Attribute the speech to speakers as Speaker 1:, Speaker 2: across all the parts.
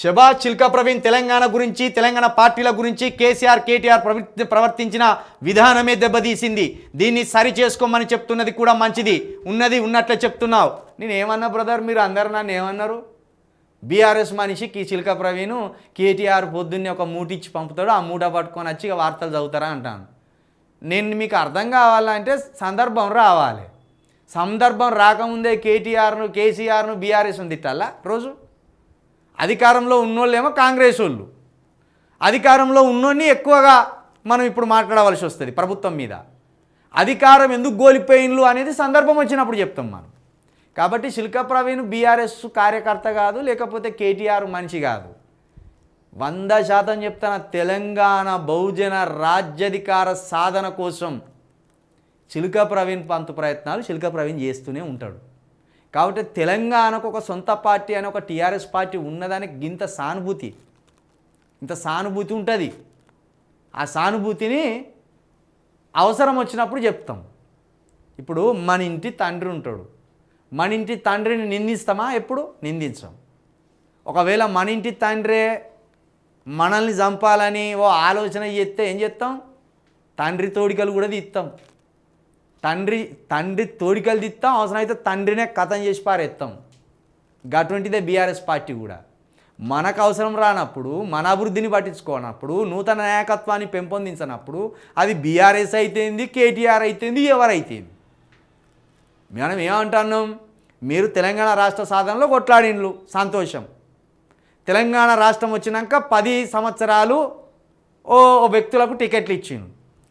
Speaker 1: షబాజ్ చిల్కా ప్రవీణ్ తెలంగాణ గురించి తెలంగాణ పార్టీల గురించి కేసీఆర్ కేటీఆర్ ప్రవర్తి ప్రవర్తించిన విధానమే దెబ్బతీసింది. దీన్ని సరి చేసుకోమని చెప్తున్నది కూడా మంచిది. ఉన్నది ఉన్నట్లే చెప్తున్నావు. నేను ఏమన్నా బ్రదర్ మీరు అందరు నన్ను ఏమన్నారు? బీఆర్ఎస్ మనిషికి చిల్కా ప్రవీణ్ కేటీఆర్ పొద్దున్నే ఒక మూటిచ్చి పంపుతాడు ఆ మూట పట్టుకొని వచ్చి ఇక వార్తలు చదువుతారా అంటాను. నేను మీకు అర్థం కావాలంటే సందర్భం రావాలి. సందర్భం రాకముందే కేటీఆర్ను కేసీఆర్ను బీఆర్ఎస్ను తిట్టాలా రోజు? అధికారంలో ఉన్నోళ్ళేమో కాంగ్రెస్ వాళ్ళు. అధికారంలో ఉన్నోన్ని ఎక్కువగా మనం ఇప్పుడు మాట్లాడవలసి వస్తుంది ప్రభుత్వం మీద. అధికారం ఎందుకు గోలిపోయిన్లు అనేది సందర్భం వచ్చినప్పుడు చెప్తాం మనం. కాబట్టి శిల్కా ప్రవీణ్ బీఆర్ఎస్ కార్యకర్త కాదు లేకపోతే కేటీఆర్ మనిషి కాదు. వంద శాతం చెప్తున్న తెలంగాణ బహుజన రాజ్యాధికార సాధన కోసం చిలుక ప్రవీణ్ పంతు ప్రయత్నాలు చిలుక ప్రవీణ్ చేస్తూనే ఉంటాడు. కాబట్టి తెలంగాణకు ఒక సొంత పార్టీ అని ఒక టీఆర్ఎస్ పార్టీ ఉన్నదానికి ఇంత సానుభూతి. ఇంత సానుభూతి ఉంటుంది. ఆ సానుభూతిని అవసరం వచ్చినప్పుడు చెప్తాం. ఇప్పుడు మన ఇంటి తండ్రి ఉంటాడు. మన ఇంటి తండ్రిని నిందిస్తామా? ఎప్పుడు? నిందించాం. ఒకవేళ మన ఇంటి తండ్రే మనల్ని చంపాలని ఓ ఆలోచన చేస్తే ఏం చేస్తాం? తండ్రి తోడికలు కూడా తీస్తాం. తండ్రి తండ్రి తోడికలు తిత్తాం అవసరమైతే తండ్రినే కథం చేసి పారేస్తాం అటువంటిదే బీఆర్ఎస్ పార్టీ కూడా. మనకు అవసరం రానప్పుడు మన అభివృద్ధిని పట్టించుకోనప్పుడు నూతన నాయకత్వాన్ని పెంపొందించినప్పుడు అది బీఆర్ఎస్ అయితేంది కేటీఆర్ అయితేంది ఎవరైతేంది? మనం ఏమంటున్నాం? మీరు తెలంగాణ రాష్ట్ర సాధనలో కొట్లాడిండ్లు సంతోషం. తెలంగాణ రాష్ట్రం వచ్చినాక పది సంవత్సరాలు ఓ ఓ వ్యక్తులకు టికెట్లు ఇచ్చిండు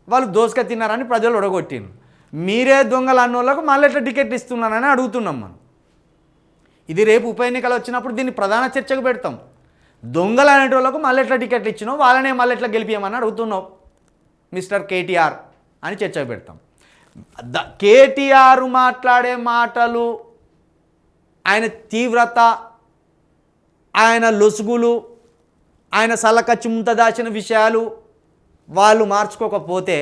Speaker 1: వాళ్ళు దోసుక తిన్నారని ప్రజలు ఒడగొట్టిండ్రు. మీరే దొంగలు అన్నోళ్ళకు మళ్ళీ ఎట్లా టికెట్లు ఇస్తున్నానని అడుగుతున్నాం మనం. ఇది రేపు ఉప ఎన్నికలు వచ్చినప్పుడు దీన్ని ప్రధాన చర్చకు పెడతాం. దొంగలు అనేటోళ్ళకు మళ్ళీ ఎట్లా టికెట్లు ఇచ్చినావు వాళ్ళనే మళ్ళీ ఎట్లా గెలిపియమని అడుగుతున్నావు మిస్టర్ కేటీఆర్ అని చర్చకు పెడతాం. ద కేటీఆర్ మాట్లాడే మాటలు ఆయన తీవ్రత ఆయన లొసుగులు ఆయన సలకచ్చి చింత దాచిన విషయాలు వాళ్ళు మార్చుకోకపోతే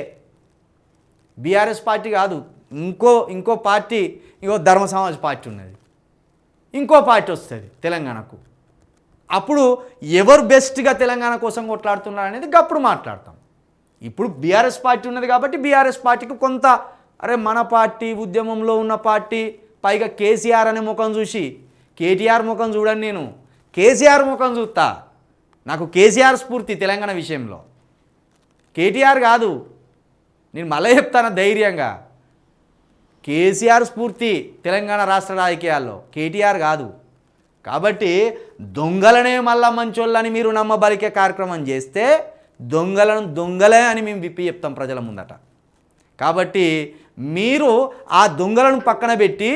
Speaker 1: బీఆర్ఎస్ పార్టీ కాదు ఇంకో ఇంకో పార్టీ ఇంకో ధర్మ సమాజ్ పార్టీ ఉన్నది. ఇంకో పార్టీ వస్తుంది తెలంగాణకు. అప్పుడు ఎవరు బెస్ట్గా తెలంగాణ కోసం కొట్లాడుతున్నారు అనేది గప్పుడు మాట్లాడతాం. ఇప్పుడు బీఆర్ఎస్ పార్టీ ఉన్నది కాబట్టి బీఆర్ఎస్ పార్టీకి కొంత అరే మన పార్టీ ఉద్యమంలో ఉన్న పార్టీ పైగా కేసీఆర్ అనే ముఖం చూసి కేటీఆర్ ముఖం చూడండి నేను కేసీఆర్ ముఖం చూస్తా. నాకు కేసీఆర్ స్ఫూర్తి తెలంగాణ విషయంలో. కేటీఆర్ కాదు నేను మళ్ళీ చెప్తాను ధైర్యంగా? కేసీఆర్ స్ఫూర్తి తెలంగాణ రాష్ట్ర రాజకీయాల్లో. కేటీఆర్ కాదు. కాబట్టి దొంగలనే మళ్ళా మంచోళ్ళని మీరు నమ్మబలికే కార్యక్రమం చేస్తే దొంగలను దొంగలే అని మేము విప్పి చెప్తాం ప్రజల ముందట. కాబట్టి మీరు ఆ దొంగలను పక్కన పెట్టి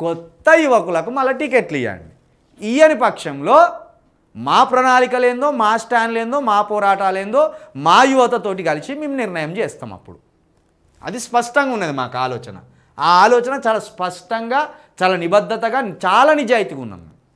Speaker 1: కొత్త యువకులకు మళ్ళీ టికెట్లు ఇవ్వండి ఇయ్యని పక్షంలో మా ప్రణాళికలేందో మా స్టాండ్లేందో మా పోరాటాలేందో మా యువతతోటి కలిసి మేము నిర్ణయం చేస్తాం అప్పుడు. అది స్పష్టంగా ఉన్నది మాకు ఆలోచన. ఆ ఆలోచన చాలా స్పష్టంగా చాలా నిబద్ధతగా చాలా నిజాయితీగా ఉన్నాం